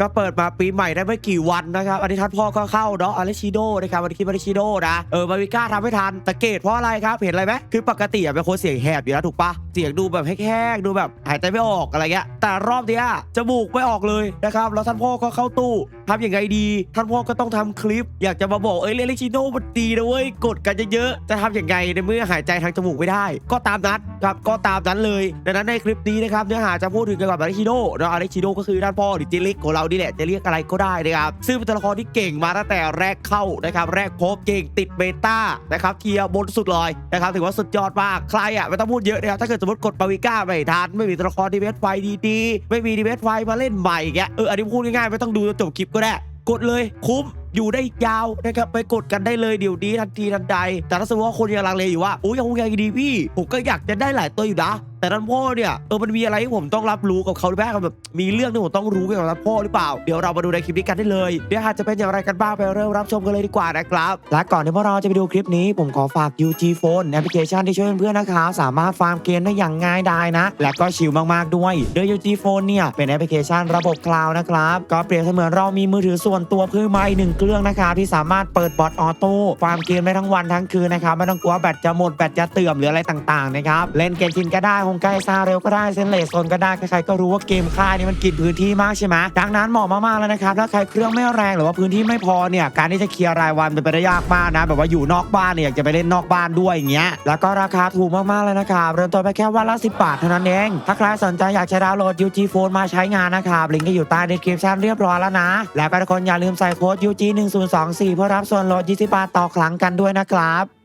ก็เปิดมาปีใหม่ได้ไม่กี่วันนะครับอันนี้ท่านพ่อก็เข้าเนาะอาริชิโดนะครับอันนี้คิดอาริชิโดนะเออมาวิก้าทำไม่ทันตะเกตเพราะอะไรครับเห็นอะไรไหมคือปกติอะเป็นคนเสียงแหบอยู่แล้วถูกปะเสียงดูแบบแห้งๆดูแบบหายใจไม่ออกอะไรเงี้ยแต่รอบเนี้ยจมูกไม่ออกเลยนะครับแล้วท่านพ่อก็เข้าตู้ทำอยังไงดี ท่านพ่อก็ต้องทำคลิป อยากจะมาบอกเอ้ยเรลิชิโดมันดีนะเว้ยกดกันเยอะๆจะทำยังไงในเมื่อหายใจทางจมูกไม่ได้ ก็ตามนั้นครับก็ตามนั้นเลยดังนั้นในคลิปนี้นะครับเนื้อหาจะพูดถึงเกี่ยวกับอาริชิโดเนาะอาริชิโดก็คือท่านพ่อหรือเจลิกของเรานี่แหละจะเรียกอะไรก็ได้นะครับซึ่งเป็นตัวละครที่เก่งมาตั้งแต่แรกเข้านะครับแรกพบเก่งติดเบต้านะครับเทียร์บนสุดเลยนะครับถือว่าสุดยอดมากใครอะไม่ต้องพูดเยอะนะครับถ้าเกิดสมมติกดปาวิก้าไม่ทันไม่มีตัวละครดีเวสไฟดีๆไม่มีดีเวสไฟมาเล่นใหม่แกเงี้ยเอออันนี้พูดง่ายๆไม่ต้องดูจนจบคลิปก็ได้ กดเลยคุ้ม อยู่ได้ยาวนะครับไปกดกันได้เลยเดี๋ยวนี้ทันทีทันใด แต่ถ้าสมมติว่าคนยังลังเลอยู่ว่าโอ้ยยังคงยังดีพี่ ผมก็อยากจะได้หลายตัวอยู่นะแต่ท่านพ่อเนี่ยเออมันมีอะไรที่ผมต้องรับรู้กับเขาหรือเปล่าแบบมีเรื่องที่ผมต้องรู้เกี่ยวกับท่านพ่อหรือเปล่าเดี๋ยวเรามาดูในคลิปนี้กันได้เลยเดี๋ยวอาจจะเป็นอย่างไรกันบ้างไปเริ่มรับชมกันเลยดีกว่านะครับและก่อนที่พวกเราจะไปดูคลิปนี้ ผมขอฝาก UG Phone แอปพลิเคชันที่ช่วยเพื่อนๆนะครับสามารถฟาร์มเกมได้อย่างง่ายดายนะ และก็ชิลมากๆด้วยโดย UG Phone เนี่ยเป็นแอปพลิเคชันระบบคลาวด์นะครับก็เปรียบเสมือนเรามีมือถือส่วนตัวเพิ่มมาอีกหนึ่งเครื่องนะครับที่สามารถเปิดบอทออโต้ฟาร์มเกมได้ทั้งวันทั้งคืนนะครับไม่ต้องกลัวแบตจะหมดแบตจะเตื่อมหรืออะไรต่างๆนะครับเล่นเกมชินก็ได้คงใกล้ซาเร็วก็ได้เซนเลสโซนก็ได้ใครๆก็รู้ว่าเกมค่ายนี่มันกินพื้นที่มากใช่ไหมดังนั้นเหมาะมากๆแล้วนะครับถ้าใครเครื่องไม่แรงหรือว่าพื้นที่ไม่พอเนี่ยการที่จะเคลียร์รายวันเป็นไปได้ยากมากนะ แบบว่าอยู่นอกบ้านเนี่ยอยากจะไปเล่นนอกบ้านด้วยอย่างเงี้ยแล้วก็ราคาถูกมากๆเลยนะครับเริ่มต้นไปแค่วันละ10บาทเท่านั้นเองถ้าใครสนใจอยากจะดาวน์โหลด UG Phone มาใช้งานนะครับลิงก์ก็อยู่ใต้ description เรียบร้อยแล้วนะ แล้วก็ทุกคนอย่าลืมใส่โค้ด UG 1024เพื่อรับส่วนลด20บาทต่อครั้งกันด้วยนะครับ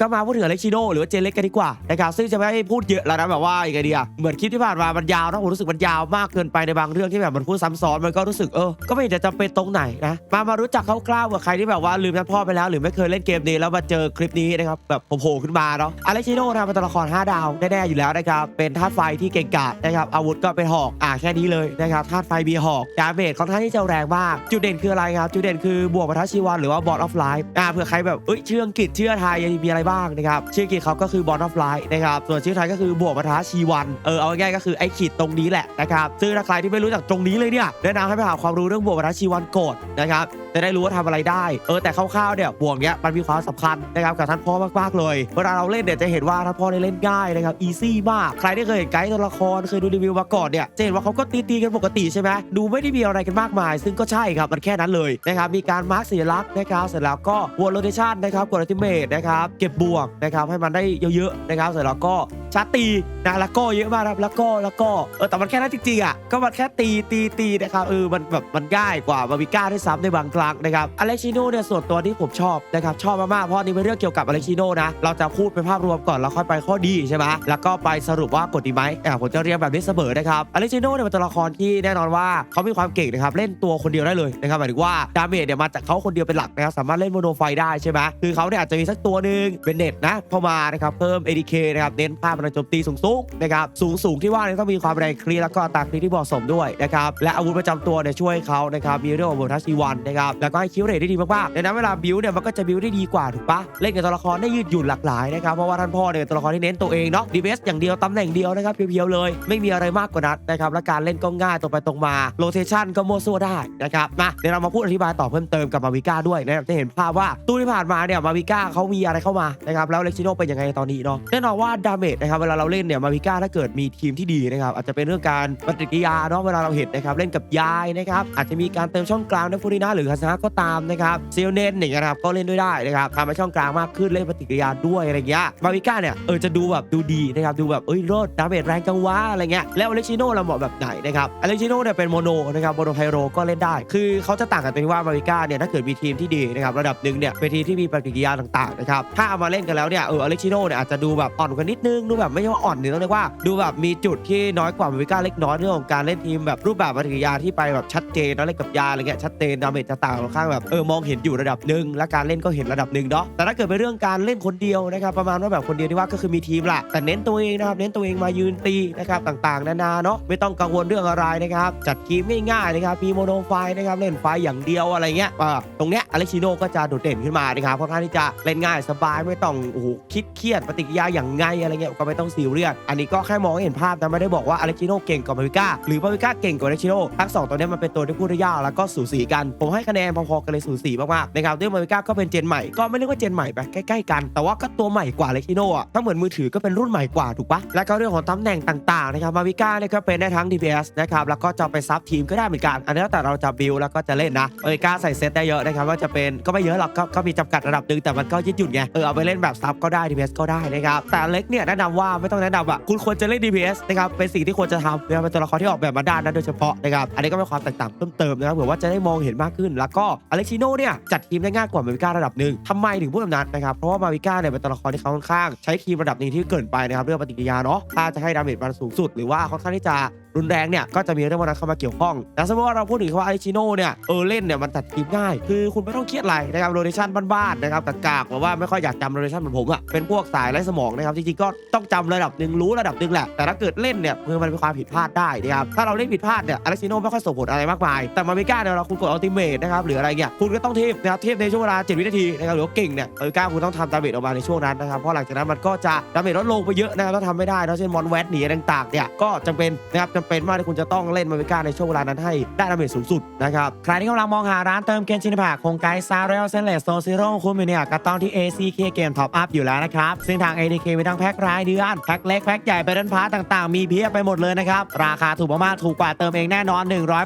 ก็มาพูดถึงอเล็กชิโดหรือว่าเจเล็กกันดีกว่านะครับซึ่งจะไม่ให้พูดเยอะแล้วนะแบบว่าอย่างไงดีอะเหมือนคลิปที่ผ่านมามันยาวนะผมรู้สึกมันยาวมากเกินไปในบางเรื่องที่แบบมันพูดซ้ำซ้อนมันก็รู้สึกเออก็ไม่เห็นจะจำเป็นตรงไหนนะมามารู้จักคร่าวๆกับใครที่แบบว่าลืมท่านพ่อไปแล้ว หรือไม่เคยเล่นเกมนี้แล้วมาเจอคลิปนี้นะครับแบบโผล่ขึ้นมาเนาะอเล็กชิโดนะเป็นตัวละคร 5 ดาวแน่ๆอยู่แล้วนะครับเป็นธาตุไฟที่เก่งกาจนะครับอาวุธก็เป็นหอกอ่าแค่นี้เลยนะครับธาตุไฟมีหอกดาเมจค่อนข้างที่จะแรงมากจุดเด่นคืออะไรครับจุดเด่นคือบวกปะทะชีวันหรือว่าบอ d ออฟไลฟ์อ่าเผื่อใครแบบเอ้ยชื่ออังกฤษชื่อไทยมีอะไรบ้างนะครับชื่ออังกฤษเขาก็คือบอ d ออฟไลฟ์นะครับส่วนชื่อไทยก็คือบวกปะทะชีวันเออเอาง่ายๆก็คือไอ้ขีดตรงนี้แหละนะครับซึ่งถ้าใครที่ไม่รู้จักตรงนี้เลยเนี่ยแนะนำให้ไปหาความรู้เรื่องบวกปะทะชีวันโกดนะครับจะได้รู้ว่าทำอะไรได้ เออแต่คร่าวๆเนี่ยบวกเนี้ยมันมีความสำคัญนะครับกับท่านพ่อมากๆเลยเวลาเราเล่นเนี่ยจะเห็นว่าท่านพ่อได้เล่นง่ายนะครับอีซี่มากใครที่เคยเห็นไกด์ตัวละครเคยดูรีวิวมาก่อนเนี่ยจะเห็นว่าเขาก็ตีๆกันปกติใช่ไหมดูไม่ได้มีอะไรกันมากมาย ซึ่งก็ใช่ครับมันแค่นั้นเลยนะครับมีการมาร์กสัญลักษณ์นะครับเสร็จแล้วก็วอลโลเทชันนะครับกดอัลติเมทนะครับเก็บบวกนะครับให้มันได้เยอะๆนะครับเสร็จแล้วก็ชาร์จตีนะแล้วก็เยอะมากครับแล้วก็แล้วก็เออแต่มันแค่นั้นจริงๆอะก็มันแค่ตีตีตีนะครับเออมันแบบมันง่ายกว่าบาบิก้าด้วยซ้ำในบางครั้งนะครับอเล็กชิโนเนี่ยส่วนตัวที่ผมชอบนะครับชอบมากๆเพราะนนี่เป็นเรื่องเกี่ยวกับอเล็กชิโนนะเราจะพูดเป็นภาพรวมก่อนแล้วค่อยไปข้อดีใช่ไหมแล้วก็ไปสรุปว่ากดดีไหมอ่าผมจะเรียงแบบนี้เสมอนะครับอเล็กชิโนเนี่ยเป็นตัวละครที่แน่นอนว่าเขามีความเก่งนะครับเล่นตัวคนเดียวได้เลยนะครับหมายถึงว่าดาเมจเนี่ยมาจากเขาคนเดียวเป็นหลักนะครับสามารถเล่นโมโนไฟได้ใช่ไหมคือเขาเนี่ยอาจจะมีสักตัวหนึ่งเป็นเน็ตนะเข้ามานะครับเพิ่ม ADK นะครับเน้นภาพพลังโจมตีสูงสูงนะครับสูงสูงที่ว่าเนี่ยต้องมีความแรงคลีแล้วก็อัตราคลีที่เหมาะสมด้วยนะครับและอาวุธประจำตัวเนี่ยช่วยเขานะครับมีเรื่องของโบทัสซีวันนะครับแล้วก็ให้คิวเรทได้ดีมากๆดังนั้นเวลาบิวเนี่ยมันก็จะบิวได้ดีกว่าถูกปะเล่นกับตัวละครได้ยืดหยุ่นหลากหลายนะครับเพราะว่าท่านพ่อเนี่ยตัวละครที่เน้นตัวเองเนาะดีเวสอย่างเดียวตำแหน่งเดียวนะครับเพียวๆเลย ไม่มีอะไรมากกว่านั้นนะครับและการเล่นก็ง่ายตรงไปตรงมาโรเทชันก็มั่วซั่วได้นะครับมาเดี๋ยวเรามาพูดอธิบายต่อเพิ่มเติมกับมาวิก้าด้วยนะครับจะเห็นภาพว่าตู้ที่ผ่านมาเนี่ยมาวิก้าเขามีอะไรเข้ามานะครับแล้วเล็กซิโนเป็นยังไงตอนนี้เนาะแน่นอนว่าดาเมจนะครับเวลาเราเล่นเนี่ยมาวิก้าถ้าเกิดมีทีมที่ดีนะครับอาจจะเป็นเรื่องการปฏิกิริยาเนาะเวลาเราเห็นนะครับเล่นกับยายนะครับอาจจะมีการเติมช่องกลางในฟูรินาหรือคาซาก็ตามนะครับเซลเนนอย่างเงี้ยนะครับก็เล่นด้วยได้นะครับทำให้ช่องกลางมากขึ้นเล่นปฏิกิริยาด้วยอะไรเงี้ยมาวิก้าเนี่ยเออจะดูแบบดูดีนะครับดูแบบเอ้ยรอดดาเมจแรงจังวะอะไรเงี้ยแล้วอเล็กซิโนเราเหมาะแบบไหนนะครับอเล็กซิโนเนี่ยเป็นโมโนนะครับโมโนไพโรก็เล่นได้ คือเขาจะต่างกันตรงที่ว่ามาวิก้าเนี่ยถ้าเกิดมีทีมที่ดีนะครับระดับหนึ่งเนี่ยเป็นทีมที่มีปฏิกิริยาต่างๆนะครับถ้าเอามาเล่นกันแล้วเนี่ยเอออเล็กซิโนเนี่ยอาจจะดูแบบอ่อนกว่านิดนึงดูแบบไม่ใช่ว่าอ่อนเนี่ยต้องเรียกว่า ดูแบบมีจุดที่น้อยกว่ามาวิก้าเล็กน้อยเรื่องของการเล่นทีมแบบรูปแบบปฏิกิริยาที่ไปแบบชัดเจนแล้วเล่นกับยาอะไรเงี้ยชัดเจนดาเมจจะต่างค่อนข้างแบบเออมองเห็นอยู่ระดับหนึ่งและการเล่นก็เห็นระดับหนึ่งเนาะแต่ถ้าเกิดเป็นเรื่องการเล่นคนเดียวนะครับประมาณว่าแบบคนเดียวที่ว่าก็คือมีทีมละแต่เน้นตัวเองนะครับเน้นตัวเองมายืนตีนะครับต่างๆ นานาเนาะไม่ต้องกังวลเรื่องอะไรนะครับจัดทีมง่ายๆนะครับมีโมโนไฟนะครับเล่นไฟอย่างเดียวอะไรเงี้ยอ่าตรงเนี้ยอเล็กซิโนก็จะโดดเด่นขึ้นมานะครับค่อนข้างที่จะเล่นง่ายสบายไม่ต้องโอ้โหคิดเครียดปฏิกิริยาอย่างไงอะไรเงี้ยก็ไม่ไม่ต้องซีเรียสอันนี้ก็แค่มองให้เห็นภาพนะไม่ได้บอกว่าอเล็กซิโนเก่งกว่ามาวิก้าหรือมาวิก้าเก่งกว่าอเล็กซิโนทั้งสองตัวนี้มันเป็นตัวที่พูดได้ยากแล้วก็สูสีกัน ผมให้คะแนนพอๆกันเลยสูสีมากๆนะครับด้วยมาวิก้าก็เป็นเจนใหม่ก็ไม่เรียกว่าเจนใหม่ไปใกล้ๆกัน แต่ว่าก็ตัวใหม่กว่าอเล็กซิโนอะถ้าเหมือนมือถือก็เป็นรุ่นใหม่กว่าถูกปะและก็เรื่องของตำแหน่งต่างๆนะครับมาวิก้าเนี่ยก็เป็นได้ทั้ง DPS นะครับแล้วก็จะไปซับทีมก็ได้เหมือนกัน อันนี้แล้วแต่เราจะบิลแล้วก็จะเล่นนะมาวิก้าใส่เซตได้เยอะนะครับว่าจะเป็นก็ไม่เยอะหรอกก็มีจำกัดระดับหนึ่งแต่มันก็ยืดหยุ่นไงเออเอาไปเล่นแบบซับก็ได้ DPS ก็ได้นะครับแต่เล็กเนี่ยแนะนำว่าไม่ต้องแนะนำอะคุณควรจะเล่น DPS นะครับเป็นสิ่งที่ควรจะทำนะครับเป็นตัวละครที่ออกแบบมาด้านนั้นโดยเฉพาะนะครับอันนี้ก็เป็นความแตกต่างเพิ่มเติมนะครับเผื่อว่าจะได้มองเห็นมากขึ้น แล้วก็อเล็กซิโนเนี่ยจัดทีมได้ง่ายกว่ามาวิก้าระดับหนึ่งทำไมถึงพูดแบบนั้นนะครับเพราะว่ามาวิก้าเนี่ยเป็นตัวละครที่เขาค่อนข้าง ใช้ทีมระดับหนึ่งที่เกินไปนะครับเรื่องปฏิกิริยาเนาะถ้าจะให้ดาเมจมันสูงสุดหรือว่าค่อนข้างที่จะรุนแรงเนี่ยก็จะมีเรื่องพวกนั้นเข้ามาเกี่ยวข้องแต่สมมติว่าเราพูดถึงคำว่าอาริชิโน่เนี่ยเออเล่นเนี่ยมันจัดทีมง่าย คือคุณไม่ต้องเครียดอะไรนะครับโรเทชันบ้านๆนะครับกากๆแบบว่าไม่ค่อยอยากจำโรเทชันเหมือนผมอะเป็นพวกสายไร้สมองนะครับจริงๆก็ต้องจำระดับหนึ่งรู้ระดับหนึ่งแหละแต่ถ้าเกิดเล่นเนี่ยคือมันเป็นความผิดพลาดได้นะครับถ้าเราเล่นผิดพลาดเนี่ยอาริชิโน่ไม่ค่อยส่งผลอะไรมากมาย แต่มาเมก้าเนี่ยเราคุณกดอัลติเมทนะครับหรืออะไรเงี้ยคุณก็ต้องเทพนะครับเทพในช่วงเวลา7วินาทีนะครับหรือว่าเก่งเนี่ยมาเมกาคุณต้องทำดาเมจออกมาในช่วงนั้นนะครับเพราะหลังจากนั้นมันก็จะดาเมจลดลงไปเยอะนะครับถ้าทำไม่ได้นะเช่นมอนแวดหนีต่างๆเนี่ยก็จำเป็นนะครับจำเป็นมากที่คุณจะต้องเล่นมาเมกาในช่วงเวลานั้นให้ได้ดาเมจสูงสุดนะครับใครที่กำลังมองหาร้านเติมเกมชินผักโครงไกด์ซาเรลเซนเลสโซซิโร่คุ้มอยู่เนี่ยก็ต้องที่ ACK เกมท็อปอัพอยู่แล้วนะครับซึ่งทาง ADK มีทั้งแพ็ครายเดือนแพ็คเล็กแพ็คใหญ่ไปดันพาร์ต่างๆ มีเพียบไปหมดเลยนะครับราคาถูกมากๆถูกกว่าเติมเองแน่นอน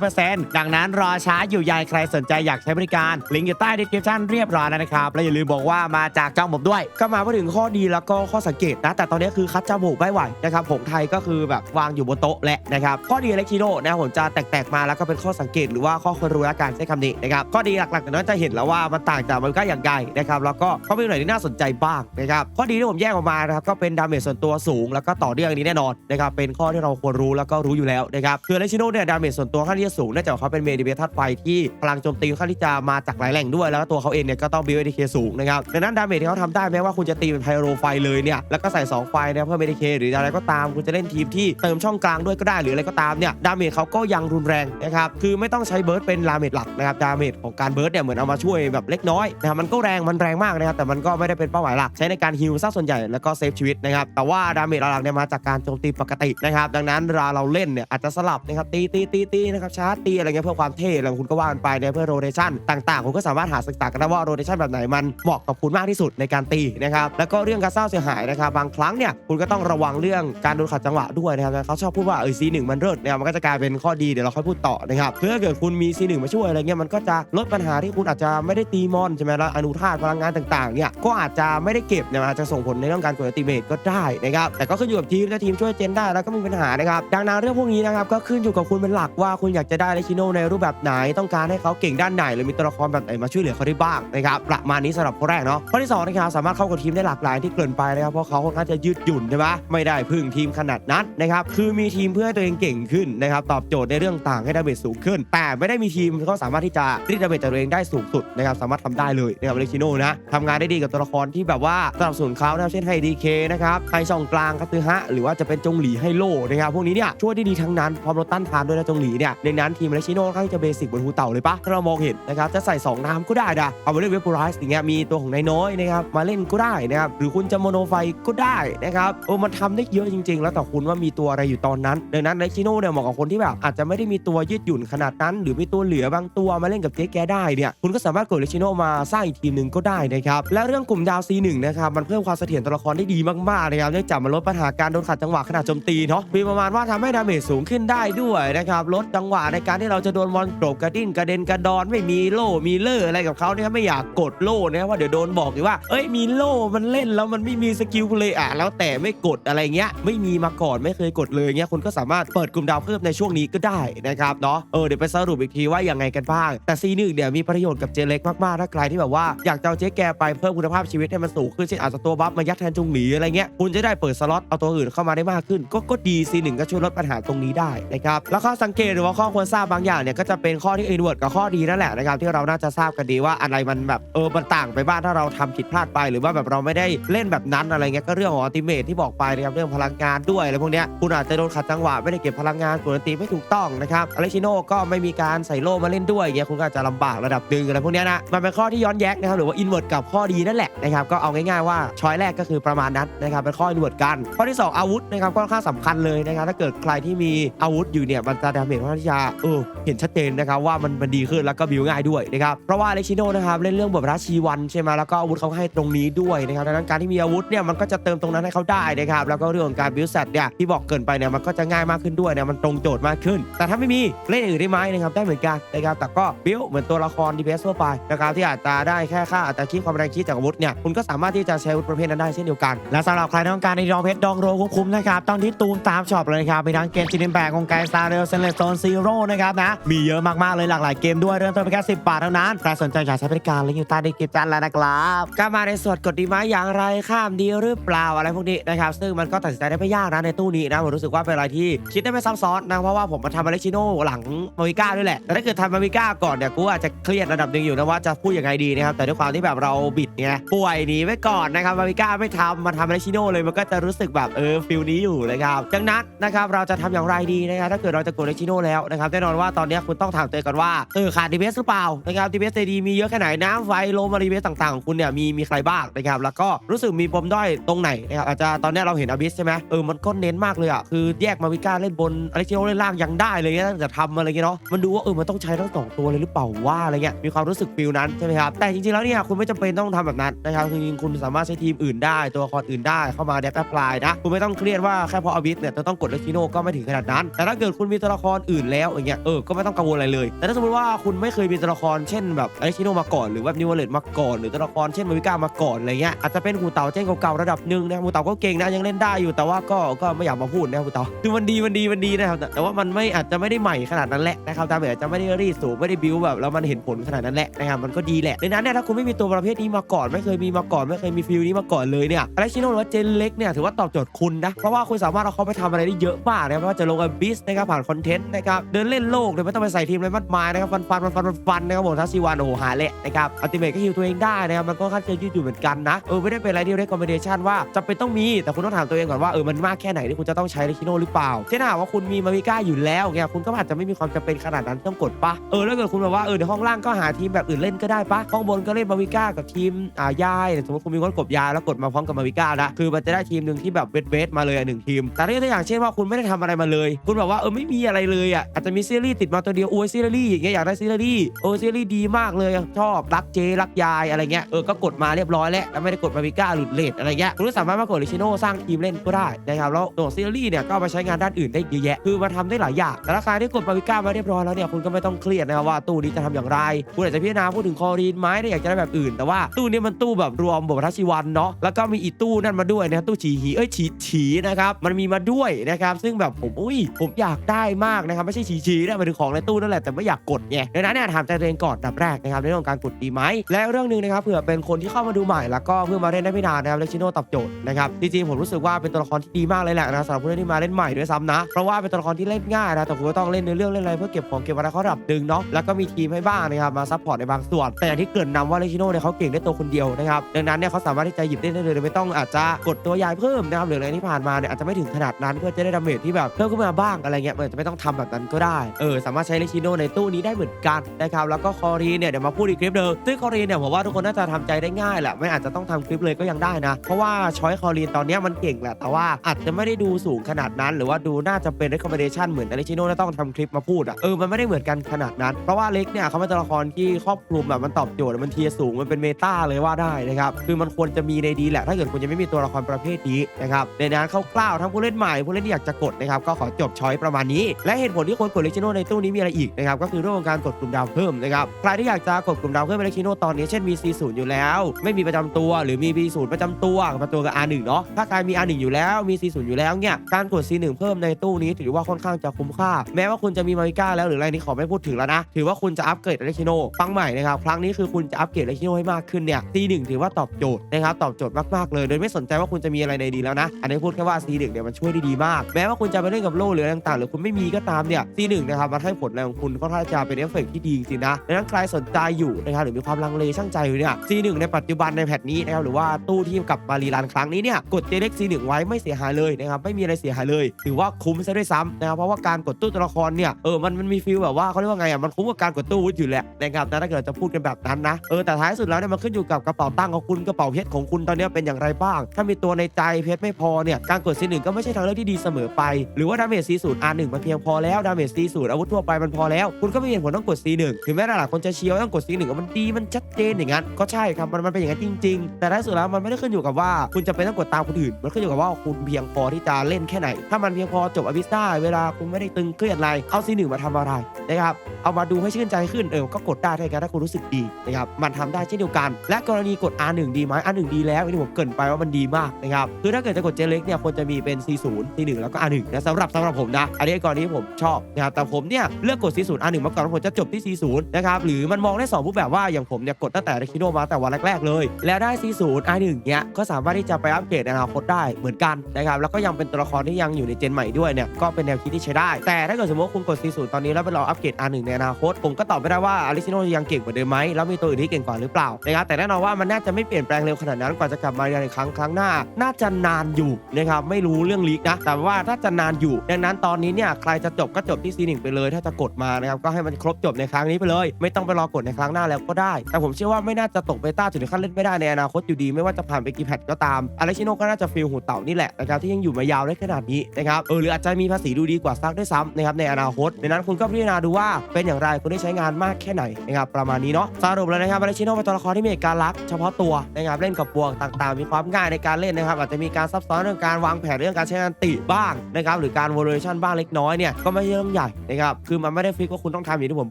100%ดังนั้นรอช้าอยู่ใหญ่ใครสนใจอยากใช้บริการลิงก์อยู่ใต้ description เรียบร้อยแล้วนะครับและอย่าลืมบอกว่ามาจากจ้องผมด้วย ก็มาพูดถึงข้อดีแล้วก็ข้อสังเกตนะแต่ตอนนี้คือคัดจมูกไม่ไหวนะครับผงไทยก็คือแบบวางอยู่บนโต๊ะแหละนะครับข้อดีเล็กชิโนนะผมจะแตกๆมาแล้วก็เป็นข้อสังเกตหรือว่าข้อควรรู้และการใช้คำนี้นะครับข้อดีหลักๆเนี่ยจะเห็นแล้วว่ามันต่างจากมันก็อย่างใดนะครับแล้วก็ก็มีหน่อยที่น่าสนใจบ้างนะครับข้อดีที่ผมแยกออกมานะครับก็เป็นดาเมจส่วนตัวสูง แล้วก็ต่อเนื่องอันนี้แน่นอนนะครับเป็นข้อที่เราควรรู้แล้วก็รู้อยู่แล้วนะครับคือเล็กชิโนเนี่ยดาเมจส่วนตัวค่อนข้างที่จะสูงเนื่องจากเขาเป็นเมดิเบทัสไฟที่พลังโจมตีค่อนข้างที่จะมาจากหลายแหล่งด้วย แล้วก็ตัวเขาเองเนี่ยก็ต้องบิวเอทีเคสูงนะครับดังนั้นดาเมจที่เขาทำได้แม้ว่าคุณจะตีเป็นไพโรไฟเลยเนี่ยแล้วก็ใส่2ไฟนะเพื่อเมดิเคหรืออะไรก็ตามคุณจะเล่นทีมที่เติมช่องกลางด้วยก็ได้หรืออะไรก็ตามเนี่ยดาเมจเขาก็ยังรุนแรงนะครับคือไม่ต้องใช้เบิร์ดเป็นดาเมจหลักนะครับดาเมจของการเบิร์ดเนี่ยเหมือนเอามาช่วยแบบเล็กน้อยนะครับมันก็แรงมันแรงมากนะครับแต่มันก็ไม่ได้เป็นเป้าหมายหลักใช้ในการฮิลซะส่วนใหญ่แล้วก็เซฟชีวิตนะครับแต่ว่าดาเมจหลักเนี่ยมาจากการโจมตีปกตินะครับดังนั้นเวลาเราเล่นเนี่ยอาจจะสลับนะครับตีตีตีตีนะครับชาร์จตีอะไรเงี้ยเพื่อความเท่อะไรของคุณก็ว่ากันไปเนี่ยเพื่อโรเทชันต่างๆคุณก็สามารถหาศึกษากันได้ว่าโรเทชันแบบไหนมันเหมาะกับคุณมากที่สุดในการตีนะครับแล้วก็เรื่องการเศร้าเสียหายนะครับบางครั้งเนี่ยคุณก็ต้องระวังเรื่องการโดนขัดจังหวะด้วยนะครับเขาชอบพูดว่าเออซีหนึ่งมันเลิศนะครับมันก็จะกลายเป็นข้อดีเดี๋ยวเราค่อยพูดต่อนะครับเพื่อถ้าเกิดคุณมีซีหนึ่งมาช่วยอะไรเงี้ยมันก็จะลดปัญหาที่คุณอาจจะไม่ได้ตีมอนใช่ไหมแล้วอนุธาตุพลังงานต่างๆเนี่ยก็อาจจะไม่ได้เก็บเนี่ยมันอาจจะส่งผลในเรื่องการกดอัติเมทก็ได้นะครับแต่ก็ขึ้นอยู่กับทีมถ้าทีมช่วยเจนได้แล้วก็ไมมีปัญหานะครับดังนั้นเรื่องพวกนี้นะครับก็ขึ้นอยู่กับคุณเป็นหลักว่าคุณอยากจะได้เลชิโนในรูปแบบไหนต้องการให้เขาเก่งด้านไหน หรือมีตัวละครแบบไหนมาช่วยเหลือเขาได้บ้างนะครับประมาณนี้สำหรับข้อแรกเนาะข้อที่สองนะครับสามารถเข้ากับทีมได้หลากหลายที่เกินไปนะครับเพราะเขาค่อนข้างจะยืดหยุ่นใช่ไหมไม่ได้พึ่งทีมขนาดนั้นนะครับคือมีทีมเพื่อตัวเองเก่งขึ้นนะครับตอบโจทย์ในเรื่องต่างให้ดาเมจสูงขึ้น แต่ไม่ได้มีทีมที่เขาสามารถที่จะรีดดาเมจจากตัวเองได้สูงสุดนะครับสามารถทำได้เลยนะครับเลชิโนนะทำงานได้ดีกับตัวละครที่แบบว่าสนับสนุนเขานะเช่นให้ดีเคนะครับให้ช่องกลางคัตสึฮะหรือว่าจะเป็นจงหลีให้โลนะครับพวกนี้เนี่ยช่วยได้ดีทั้งนั้นพร้อมลดต้านทานด้วยนะจงหลีเนี่ยในนั้นทีมเลชิโนค่อนข้างจะเบสิกบนหูเต่าเลยปะถ้าเรามองเห็นนะครับจะใส่2น้ำก็ได้นะเอาไปเล่นเวบูไรส์อย่างเงี้ยมีตัวของนายน้อยนะครับมาเล่นก็ได้นะครับหรือคุณจะโมโนไฟก็ได้นะครับโอ้มันทำได้เยอะจริง ๆ แล้วแต่คุณว่ามีตัวอะไรอยู่ตอนนั้น ดังนั้นเลชิโน่เนี่ยเหมาะกับคนที่แบบอาจจะไม่ได้มีตัวยืดหยุ่นขนาดนั้น หรือมีตัวเหลือบางตัวมาเล่นกับเจ๊แกได้เนี่ยคุณก็สามารถกดเลชิโน่มาสร้างอีกทีมหนึ่งก็ได้นะครับและเรื่องกลุ่มดาว C1 นะครับมันเพิ่มความเสถียรตัวละครได้ดีมากๆนะครับเนื่องจากมันลดปัญหาการโดนขัดจังหวะขณะโจมตีเนาะมีประมาณว่าทำให้ดาเมจสูงขึ้นได้ด้วยนะครับลดจังหวะในการที่เราจะโดนมอนโกรบกระดิ้นกระเด็นกระดอนไม่มีโล่มีเลอร์อะไรกับเขาเนี่ยไม่อยากกดโล่นะว่าเดี๋ยวโดนบอกอีกว่าเอ้ยมีโล่มันเล่นแล้วมันไม่มีสกิลเลยอะแล้วแต่ไม่กดอะไรเงี้ยไม่มีมาก่อนไม่เคยกดเลยเงี้ยคุณก็สามารถเปิดกลุ่มดาวเพิ่มในช่วงนี้ก็ได้นะครับเนาะเออเดี๋ยวไปสรุปอีกทีว่ายังไงกันบ้าง แต่ซีหนึ่งเนี่ยมีประโยชน์กับเจเล็กมากๆถ้าใครที่แบบว่าอยากจะเอาเจ๊แกไปเพิ่มคุณภาพชีวิตให้มันสูงขึ้นเช่นอาจจะตัวบัฟมายัดแทนจุงหลีอะไรเงี้ยคุณจะได้เปิดสล็อตเอาตัวอื่นเข้ามาได้มากขึ้น ก็ก็ดีซีหนึ่งก็ช่วยลดปัญหาตรงนี้ได้นะครับแล้วข้อสังเกตหรือว่าข้อควรทราบบางอย่างเนี่ยก็จะเป็นข้อที่เอ็นเวิร์ดกับข้อดีนั่นแหละนะครับที่เราน่าจะทราบกันดีว่าอะไรมันแบบเออมันต่างไปบ้างถ้าเราทำผิดพลาดไป หรือว่าแบบเราไม่ได้เล่นแบบนั้นอะไรเงี้ยก็เรื่องของอัลติเมทที่บอกไปนะครับเรื่องพลังงานด้วยอะไรพวกเนี้ยคุณอาจจะโดนขัดจังหวะไม่ได้เก็บพลังงานกดดนตีไม่ถูกต้องนะครับอเลชิโนก็ไม่มีการใส่โล่มาเล่นด้วยอย่างเงี้ยคุณก็อาจจะลำบากระดับหนึ่งอะไรพวกเนี้ยนะมันเป็นข้อที่ย้อนแย้งนะครับหรือว่าอินเวอร์ตกับข้อดีนั่นแหละนะครับก็เอาง่ายๆว่าช้อยแรกก็คือประมาณนั้นนะครับเป็นข้ออินเวอร์ตกัน ข้อที่สองอาวุธนะครับก็ค่อนข้างสำคัญเลยนะครับถ้าเกิดใครที่มีอาวุธอยู่เนี่ยมันจะดาเมจค่อนข้างที่จะเออเห็นชัดเจนนะครับว่ามันมันดีขึ้นแล้วก็บิวง่ายด้วยนะครับเพราะว่าอเลชิโนนะครับเล่นเรื่องบทราชีวันใช่ไหมแล้วก็อาวุธเขาให้ตรงนี้ด้วยนะครับดังนั้นการที่มีอาวุธเนี่ยมันก็จะเติมตรงนั้นให้เขาได้นะครับแล้วก็เรื่องของการบิวเซตเนี่ยที่บอกเกินไปเนี่ยมันก็จะง่ายมากขึ้นด้วยเนี่ยมันตรงโจทย์มากขึ้น แต่ถ้าไม่มีเล่นอื่นได้ไหมนะครับได้เหมือนกันนะครับแต่ก็บิวเหมือนตัวละคร DPS ทั่วไปนะครับที่อาจจะได้แค่ค่าอัตราคีความแรงคีจากอาวุธเนี่ยคุณก็สามารถที่จะใช้อาวุธประเภทนั้นได้เช่นเดียวกัน และสำหรับใครต้องการในดองเพชรดองโรคุ้มๆนะครับต้องที่ตูมตามช็อปเลยนะครับมีทั้งเกมจินแบกของไกซาเรลเซนเลสโซนซีโร่นะครับนะมีเยอะมากๆเลยหลากหลายเกมด้วยเริ่มต้นเพียงแค่10บาทเท่านั้นใครสนใจอยากใช้บริการลิงก์อยู่ใต้ดีคริปชั่นแล้วนะครับก็มาในส่วนกดดีไหมอย่างไรข้ามดีหรือเปล่าอะไรพวกนี้นะครับซึ่งมันก็ตัดสินใจได้ไม่ยากนะในตู้นี้นะผมรู้สึกว่าเป็นอะไรที่คิดได้ไม่ซับซ้อนนะเพราะว่าผมมาทำมาเลชิโน่หลังมาวิก้าด้วยแหละแต่ถ้าเกิดทำมาวิก้าก่อนเนี่ยกูอาจจะเครียดระดับหนึ่งอยู่นะว่าจะพูดยังไงดีนะครับแต่ด้วยความที่แบบเราบิดไงป่วยหนีไว้ก่อนนะครับมาวิก้าไม่ทำมาทำมาเลชิโน่เลยมันก็จะรู้สึกแบบเออฟิลนี้อยู่นะครับดังนั้นนะครับเราจะทำอย่างไรดีนะครับถ้าเกิดเราจะกดเลชิโน่แล้วนะครับแน่นอนว่าตอนนี้คุณต้องถามตัวเองก่อนว่าเออขาดดีเบสหรือเปล่านะครับดีเบสดีมีเยอะแค่ไหนน้ำไฟโลมาดีเบสต่างๆของคุณเนี่ยมีมีใครบ้างนะครับแล้วก็รู้สึกมีปมด้อยตรงไหนนะครับอาจจะตอนนี้เราเห็นอบิสใช่ไหมเออมันก็เน้นมากเลยอะคือแยกมาวิก้าเล่นบนอเลชิโน่เล่นล่างยังได้เลยนี่ยตั้งแต่ทำอะไรเงี้ยเนาะมันดูว่าเออมันต้องใช้ทั้งสองตัวเลยหรือเปล่าว่าอะไรเงี้ยมีความรู้สึกฟิลนั้นใช่ไหมครับแต่จริงๆแล้วเนี่ยคุณไม่จำเป็นต้องทำแบบนั้นนะครับคือจริงๆคุณสามารถใช้ทีมอื่นได้ ตัวละครอื่นได้เข้ามาเดฟแอปพลายนะคุณไม่ต้องเครียดว่าแค่เพราะอบิสเนี่ยจะต้องกดเลชิโนก็ไม่ถึงขนาดนั้น แต่ถ้าเกิดคุณมีตัวละครอื่นแล้วอย่างเงี้ยเออก็ไม่ต้องกังวลอะไรเลย แต่ถ้าสมมติว่าคุณไม่เคยมีตัวละครเช่นแบบอเลชิโนมาก่อนหรือว่านิวเลตมาก่อนหรือตัวละครเช่นมาวิก้ามาก่อนอะไรเงี้ยอาจจะเป็นหูเต่าเจ้งเก่าๆระดับหนึ่งนะหูเต่าก็เก่งนะยังเล่นได้อยู่แต่ว่าก็ก็ไม่อยากมาพูดนะหูเต่าคือมันดีมันดีมันดีนะครับ แต่แต่ว่ามันไม่อาจจะไม่ได้ใหม่ขนาดนั้นแหละนะครับตามแบบอาจจะไม่ได้รีดสูงไม่ได้บิวแบบแล้วมันเห็นผลขนาดนั้นแหละนะครับมันก็ดีแหละดังนั้นเนี่ยถ้าคุณไม่มีตัวประเภทนี้มาก่อนไม่เคยมีมาก่อนไม่เคยมีฟิลนี้มาก่อนเลยเนี่ยอเลชิโนหรือว่าเจนเล็กเนี่ยถือว่าตอบโจทย์คุณนะเพราะว่าคุณสามารถเอาเขาไปทำอะไรได้เยอะมากนะครับไม่ว่าจะลงกับบิสนะครับผ่านคอนเทนต์นะครับเดินเล่นโลกเลยไม่ต้องไปใส่ทีมอะไรมากมายนะครับฟันฟันฟันฟันฟันฟันนะครับผมทัศชีวานโอ้โหหาเละนะครับอัลติเมทก็ฮิวตัวเองได้นะครับมันก็ค่อนข้างจะยืดอยู่เหมือนกันนะเออไม่ได้เป็นอะไรที่เรคคอมเมเดชันว่าจำเป็นต้องมีแต่คุณต้องถามตัวเองก่อนว่าเออมันมากแค่ไหนที่คุณจะต้องใช้เลคิโนหรือเปล่าเช่นถ้าหากว่าคุณมีมาวิก้าอยู่แล้วเนี่ยคุณก็อาจจะไม่มีความจำเป็นขนาดนั้นต้องกดปะเออแล้วเกิดคุณแบบว่าเออในห้องล่างก็หาทีมแบบอื่นเล่นก็ได้ปะห้องบนก็เล่นมาวิก้ากับทีมอ่ายายสมมติคุณมีคนกบยาแล้วกดมาพร้อมกับมาวิก้านะคือมันจะได้ทีมหนึ่งที่แบบเวทเวทมาเลยอะหนึ่งทีม แต่ถ้าตัวอย่างเช่นว่าคุณไม่ได้ทำอะไรมาเลย คุณแบบว่าเออไม่มีอะไรเลยอะอาจจะมีซีรีส์ติดมาตัวเดียวโอ้ยซีรีส์อย่างเงี้ยอยากได้ซีรีส์โอ้ซีรีส์ดีมากเลยชอบรักเจรักยายอะไรเงี้ยเออก็กดมาเรียบร้อยแล้วแล้วไม่ได้กดมาวิก้าหลุดเลทอะไรเงี้ยคุณก็สามารถมากดลิชิโนสร้างทีมเล่นก็ได้นะครับแล้วตัวซีรีส์เนี่ยก็เอาไปใช้งานด้านอื่นได้เยอะแยะ คือมาทำได้หลายอย่างแต่ถ้าใครที่กดมาวิก้ามาเรียบร้อยแล้วเนี่ยคุณก็ไม่ต้องเครียดนะครับว่าตู้นี้จะทำอย่างไร คุณอาจจะพิจารณาพูดถึงคอรีนไหมถ้าอยากจะได้แบบอื่น แต่ว่าตู้นี้มันตู้แบบรวมบททัชชีวันเนาะแล้วก็มีอีตู้นั่นมาด้วยนะตู้ฉีหีเอ้ยฉีฉีนะครับมันมีมาด้วยนะครับซึ่งแบบผมอุ้ยผมอยากได้มากนะครับไม่ใช่ฉีฉีนะมายถึงของในตู้นั่นแหละแต่ไม่อยากกดไงดังนั้นเนี่ยถามใจตัวเองก่อนดับแรกนะครับในเรื่องของการกดดีไหมและเรื่องหนึ่งนะครับเผื่อเป็นคนที่เข้ามาดูใหม่แล้วก็เพิ่งมาเล่นได้ไม่นานนะครับเลชิโนตอบโจทย์นะครับจริงๆผมรู้สึกว่าเป็นตัวละครที่ดีมากเลยแหละนะสำหรับผู้เล่นที่มาเล่นใหม่ด้วยซ้ำนะเพราะว่าเป็นตัวละครที่เล่นง่ายนะแต่คุณก็ต้องเล่นในเรื่องเล่นอะไรเพื่อเก็บของเก็บอะไรเขาระดับหนึ่งเนาะแล้วก็มีทีมให้บ้างนะครับมาซัพพอร์ตในบางส่วน แต่อย่างที่เกริ่นนำว่าเลชิโนเนี่ยเขาเก่งได้ตัวคนเดียวนะครับดังนั้นเนี่ยเขาสามารถที่จะหยิบได้เลยโดยไม่ต้องอาจจะกดตัวยายเพิ่มนะครับหรืออะไรที่ผ่านมาเนี่ยอาจจะไม่ถึงขนาดนั้นเพื่อจะได้ดาเมจที่แบบเพิ่มขึ้นมาบ้างอะไรเงี้ยมันอาจจะไม่ต้องทำแบบนั้นก็ได้เออสามารถใช้เลชิโนในตู้นี้ได้เหมือนกันนะครับแล้วก็คอรีเนี่ยเดี๋ยวมาพูดอีกคลิปเดิมซึ่งคอรีเนี่ยผมว่าทุกคนน่าจะทำใจได้ง่ายแหละไม่อาจจะต้องทำคลิปเลยก็ยังได้นะ เพราะว่าช้อยคอรีนตอนนี้มันเก่งแหละแต่ว่าอาจจะไม่ได้ดูสูงขนาดนั้น หรือว่าดูน่าาจะเป็น recommendation เหมือนอเลชิโน่ต้องทำคลิปมาพูดอะเออมันไม่ได้เหมือนกันขนาดนั้น เพราะว่าเล็กเนี่ยเขาเป็นตัวละครที่ครอบคลุมแบบมันตอบโจทย์มันเทียสูงมันเป็นเมตาเลยว่าได้นะครับคือมันควรจะมีในดีแหละ ถ้าเกิดคุณจะไม่มีตัวละครประเภทนี้นะครับในนั้นคร่าวๆทั้งผู้เล่นใหม่ผู้เล่นที่อยากจะกดนะครับก็ขอจบช้อยประมาณนี้ และเหตุผลที่คนกดเลชิโน่ในตู้นี้มีอะไรอีกนะครับก็คือเรื่องของการกดกลุ่มดาวเพิ่มนะครับใครที่อยากจะกดกลุ่มดาวเพิ่มเลชิโน่ตอนนี้เช่นมี C0 อยู่แล้ว ไม่มีประจำตัวหรือมี B0 ประจำตัวประตัวกับ R1 เนาะถ้าใครมี R1 อยู่แล้วมี C0 อยู่แล้วเนี่ยการกด C1 เพิ่มในตู้นี้ถือว่าค่อนข้างจะคุ้มค่า แม้ว่าคุณจะมีมาริก้าแล้วหรืออะไรนี้ขอไม่พูดถึงแล้วนะ ถือว่าคุณจะอัปเกรดเลชิโนฟังใหม่นะครับ ครั้งนี้คือคุณจะอัปเกรดเลชิโนให้มากขึ้นเนี่ย C1 ถือว่าตอบโจทย์นะครับตอบโจทย์มากๆเลย โดยไม่สนใจว่าคุณจะมีอะไรในดีแล้วนะ อันนี้พูดแค่ว่า C1 เนี่ยมันช่วยได้ดีมาก แม้ว่าคุณจะไปเล่นกับโล่หรืออะไรต่างๆ หรือคุณไม่มีก็ตามเนี่ย C1 นะครับมันให้ผลแรงของคุณค่อนข้างจะเป็นเอฟเฟกต์ที่ดีจริงๆนะดังนั้นใครสนใจอยู่นะครับหรือมีความลังเลช่างใจอยู่เนี่ย C1 ในปัจจุบันในแพทนี้นะครับหรือว่าตู้ที่กลับมารีรันครั้งนี้เนี่ยกดเจเล็ก C1 ไว้ไม่เสียหายเลยนะครับไม่มีอะไรเสียหายเลย ถือว่าคุ้มซะด้วยซ้ำนะครับเพราะว่าการกดตู้ตัวละครเนี่ยเออมันมันมีฟีลแบบว่าเขาเรียกว่าไงอะมันคุ้มกับการกดตู้วุธอยู่แหละนะครับแต่ถ้าเกิดจะพูดกันแบบนั้นนะเออแต่ท้ายสุดแล้วเนี่ยมันขึ้นอยู่กับกระเป๋าตั้งของคุณกระเป๋าเพชรของคุณตอนนี้เป็นอย่างไรบ้าง ถ้ามีตัวในใจเพชรไม่พอเนี่ยการกดซีหนึ่งก็ไม่ใช่ทางเลือกที่ดีเสมอไป หรือว่าดาเมจซีศูนย์อาร์หนึ่งมันเพียงพอแล้วดาเมจซีศูนย์อาวุธทั่วไปมันพอแล้ว คุณก็ไม่เหตุผลต้องกดซีหนึ่งถึงแม้หลายคนจะเชียร์ต้องกดซีหนึ่งมันดีมันชัดเจนอย่างนั้นก็ใช่ครับมันมันเป็นอย่างนั้นจริง ๆ แต่ท้ายสุดแล้วมันไม่ได้ขึ้นอยู่กับว่า คุณจะเป็นต้องกดตามคนอื่น มันขึ้นอยู่กับว่าคุณเพียงพอที่จะเล่นแค่ไหน ถ้ามันเพียงพอจบอวิสตาเวลาคุณไม่ได้ตึงเครียดอะไรเอาซีหนึ่งมาทำอะไรนะครับเอามาดูให้ชื่นใจขึ้นเออก็กดได้ได้กันถ้าคุณรู้สึกดีนะครับมันทำได้เช่นเดียวกัน และกรณีกด R1 ดีไหม R1 ดีแล้วอันนี้ผมเกินไปว่ามันดีมากนะครับคือถ้าเกิดจะกดเจเล็กเนี่ยควรจะมีเป็น C0 C1 แล้วก็ R1 นะสำหรับสำหรับผมนะอันนี้กรณีผมชอบนะครับแต่ผมเนี่ยเลือกกด C0 R1 มาก่อนผมจะจบที่ C0 นะครับหรือมันมองได้สองรูปแบบว่าอย่างผมเนี่ยกดตั้งแต่เรคิโนมาแต่วันแรกๆเลย แล้วได้ C0 R1 เนี่ยก็สามารถที่จะไปอัปเกรดอนาคตได้เหมือนกันนะครับแล้วก็ยังเป็นตัวละครที่ยังอยู่ในเจนใหม่ด้วยเนี่ยก็เป็นแนวคิดที่ใช้ได้ แต่ถ้าเกิดสมมติว่าคุณกด C0 ตอนนี้แล้วไปรออัปเกรด R1 ในอนาคต ผมก็ตอบไม่ได้ว่าอาริซิโนยังเก่งกว่าเดิมไหมแล้วมีตัวอื่นที่เก่งกว่าหรือเปล่านะครับแต่แน่นอนว่ามันน่าจะไม่เปลี่ยนแปลงเร็วขนาดนั้นกว่าจะกลับมาเรียนอีกครั้งครั้งหน้า น่าจะนานอยู่นะครับไม่รู้เรื่องลีกนะแต่ว่าถ้าจะนานอยู่ ดังนั้นตอนนี้เนี่ยใครจะจบก็จบที่ C1 ไปเลย ถ้าจะกดมานะครับก็ให้มันครบจบในครั้งนี้ไปเลย ไม่ต้องไปรอกดในครั้งหน้าแล้วก็ได้ แต่ผมเชื่อว่าไม่น่าจะตกเบต้าถึงขั้นเล่นไม่ได้ในอนาคตอยู่ดี ไม่ว่าจะผ่านไปกี่แพทก็ตามอาริชิโนก็น่าจะฟีลหูเต่านี่แหละนะครับที่ยังอยู่มายาวได้ขนาดนี้นะครับเออหรืออาจจะมีภาษีดูดีกว่าซักด้วยซ้ำนะครับในอนาคตดังนั้นคุณก็พิจารณาดูว่าเป็นอย่างไรคุณได้ใช้งานมากแค่ไหนนะครับประมาณนี้เนาะสรุปแล้วนะครับอาริชิโนเป็นตัวละครที่มีเอกลักษณ์เฉพาะตัวนะครับเล่นกับบวกต่างๆ มีความง่ายในการเล่นนะครับอาจจะมีการซับซ้อนเรื่องการวางแผนเรื่องการใช้งานติบ้างนะครับหรือการ variation บ้างเล็กน้อยเนี่ยก็ไม่ใช่เรื่องใหญ่นะครับคือมันไม่ได้ฟิกว่าคุณต้องทำอย่างที่ผม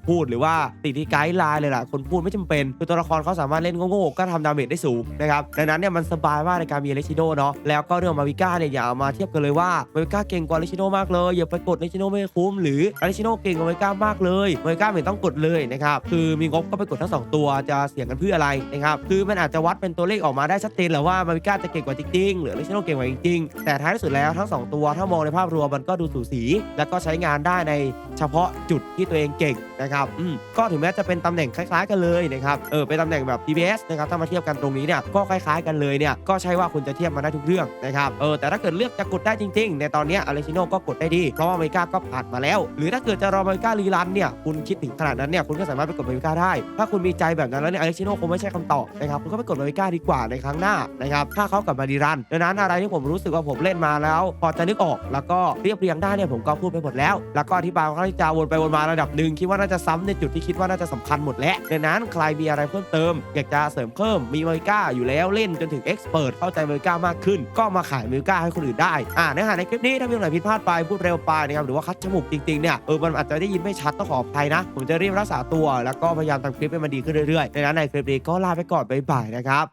พูด หรือว่าติดที่ไกด์ไลน์เลยล่ะคนพูดไม่จำเป็นคือตัวละครเขาสามารถเล่นโง่ๆก็ทำดาเมจได้สูงนะครับดังนั้นเนี่ยมันสบายมากในการมีเลชิโดเนาะแล้วก็เรื่องมาวิก้าเนี่ยอย่าเอามาเทียบกันเลยว่ามาวิก้าเก่งกว่าเลชิโดมากเลยอย่าไปกดเลชิโดไม่คุ้มหรือเลชิโดเก่งกว่ามาวิก้ามากเลยมาวิก้าไม่ต้องกดเลยนะครับคือมีงบก็ไปกดทั้งสองตัวจะเสี่ยงกันเพื่ออะไรนะครับคือมันอาจจะวัดเป็นตัวเลขออกมาได้ชัดเจนแหละว่ามาวิก้าจะเก่งกว่าจริงๆหรือเลชิโดเก่งกว่าจริงๆแต่ท้ายที่สุดแล้วทั้งสองตัวถ้ามองในภาพรวมมันก็ดูสูสี แล้วก็ใช้งานได้ในเฉพาะจุดที่ตัวเองเก่งนะครับอืมก็ถึงแม้จะเป็นตำแหน่งคล้ายๆกันเลยนะครับเออเป็นตำแหน่งแบบ DPS นะครับถ้ามาเทียบกันตรงนี้เนี่ยก็คล้ายๆกันเลยเนี่ยก็ใช่ว่าคุณจะเทียบมาได้ทุกเรื่องนะครับเออแต่ถ้าเกิดเลือกจะกดได้จริง ๆ ในตอนนี้อเลชิโนก็กดได้ดี เพราะว่าอเมริกาก็ผ่านมาแล้ว หรือถ้าเกิดจะรออเมริการีรันเนี่ยคุณคิดถึงขนาดนั้นเนี่ยคุณก็สามารถไปกดอเมริกาได้ ถ้าคุณมีใจแบบนั้นแล้วเนี่ยอเลชิโนคงไม่ใช่คำตอบนะครับคุณก็ไปกดอเมริกาดีกว่าในครั้งหน้านะครับถ้าเขากลับมารีรันดังนั้นอะไรที่ผมรู้สึกว่าผมเล่นมาแล้ว พอจะนึกออกแล้วก็เรียบเรียงได้เนี่ยผมก็พูดไปหมดแล้ว แล้วก็อธิบายค่อนข้างที่จะวนไปวนมาระดับหนึ่งคิดว่าน่าจะซ้ำในจุดที่คิดว่าน่าจะสำคัญหมดแล้วดังนั้นใครมีอะไรเพิ่มเติม อยากจะเสริมเพิ่มมีอเมริกาอยู่แล้วเล่นจนถึงเอ็กซ์เพรสเข้าใจอเมริกามากขึ้น ก็มาขายอเมริกาให้คนอื่นได้อ่าเนื้อหาในคลิปนี้ถ้ามีอะไรผิดพลาดไปพูดเร็วไปนะครับหรือว่าคัดจมูกจริงๆเนี่ยเออมันอาจจะได้ยินไม่ชัดต้องขออภัยนะ ผมจะรีบรักษาตัว แล้วก็พยายามทำคลิปให้มันดีขึ้นเรื่อยๆดังนั้นในคลิปนี้ก็ลาไปก่อนบ๊ายบายนะครับ